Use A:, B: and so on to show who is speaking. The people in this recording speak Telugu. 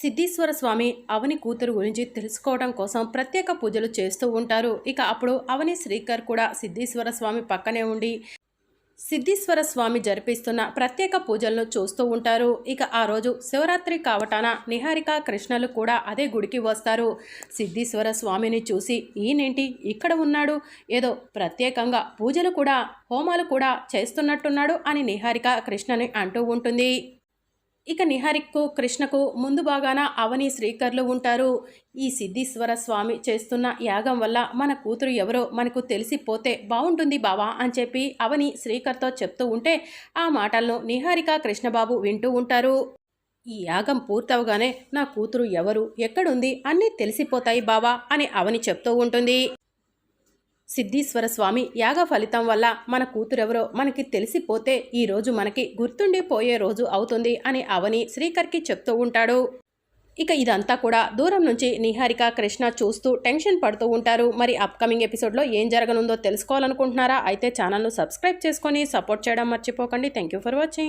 A: సిద్ధీశ్వర స్వామి అవని కూతురు గురించి తెలుసుకోవడం కోసం ప్రత్యేక పూజలు చేస్తూ ఉంటారు. ఇక అప్పుడు అవని శ్రీకర్ కూడా సిద్ధేశ్వర స్వామి పక్కనే ఉండి సిద్ధేశ్వర స్వామి జరిపిస్తున్న ప్రత్యేక పూజలను చూస్తూ ఉంటారు. ఇక ఆ రోజు శివరాత్రి కావటాన నిహారిక కృష్ణలు కూడా అదే గుడికి వస్తారు. సిద్ధీశ్వర స్వామిని చూసి ఈయనేంటి? ఇక్కడ ఉన్నాడు. ఏదో ప్రత్యేకంగా పూజలు కూడా హోమాలు కూడా చేస్తున్నట్టున్నాడు అని నిహారిక కృష్ణని అంటూ ఉంటుంది. ఇక నిహారిక్కు కృష్ణకు ముందు బాగాన అవని శ్రీకర్లు ఉంటారు. ఈ సిద్ధీశ్వర స్వామి చేస్తున్న యాగం వల్ల మన కూతురు ఎవరో మనకు తెలిసిపోతే బాగుంటుంది బావా అని చెప్పి అవని శ్రీకర్తో చెప్తూ ఉంటే ఆ మాటలను నిహారిక కృష్ణబాబు వింటూ ఉంటారు. ఈ యాగం పూర్తవగానే నా కూతురు ఎవరు ఎక్కడుంది అన్నీ తెలిసిపోతాయి బావా అని అవని చెప్తూ ఉంటుంది. సిద్ధీశ్వర స్వామి యాగ ఫలితం వల్ల మన కూతురెవరో మనకి తెలిసిపోతే ఈ రోజు మనకి గుర్తుండిపోయే రోజు అవుతుంది అని అవని శ్రీకర్కి చెప్తూ ఉంటాడు. ఇక ఇదంతా కూడా దూరం నుంచి నిహారిక కృష్ణ చూస్తూ టెన్షన్ పడుతూ ఉంటారు. మరి అప్కమింగ్ ఎపిసోడ్లో ఏం జరగనుందో తెలుసుకోవాలనుకుంటున్నారా? అయితే ఛానల్ను సబ్స్క్రైబ్ చేసుకొని సపోర్ట్ చేయడం మర్చిపోకండి. Thank you for watching.